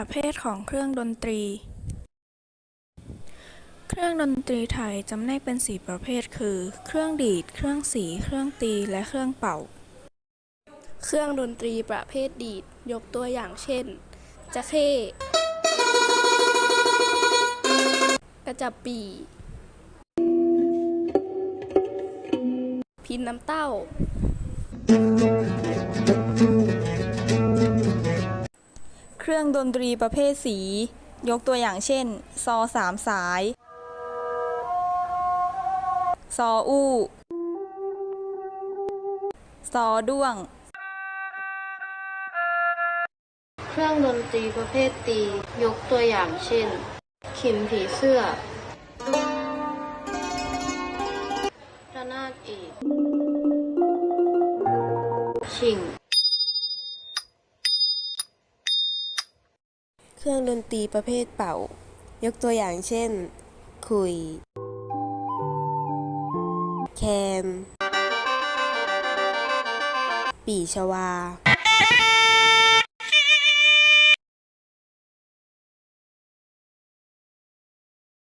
ประเภทของเครื่องดนตรี เครื่องดนตรีไทยจำแนกเป็นสี่ประเภท คือ เครื่องดีด เครื่องสี เครื่องตี และเครื่องเป่า เครื่องดนตรีประเภทดีด ยกตัวอย่างเช่น จะเข้กระจับปี พินน้ำเต้า เครื่องดนตรีประเภทสี ยกตัวอย่างเช่น ซอสามสาย ซออู้ ซอด้วง เครื่องดนตรีประเภทตี ยกตัวอย่างเช่น ขิมผีเสื้อระนาดเอกชิง เครื่องดนตรีประเภทเป่า ยกตัวอย่างเช่น คุย แคน ปีชวา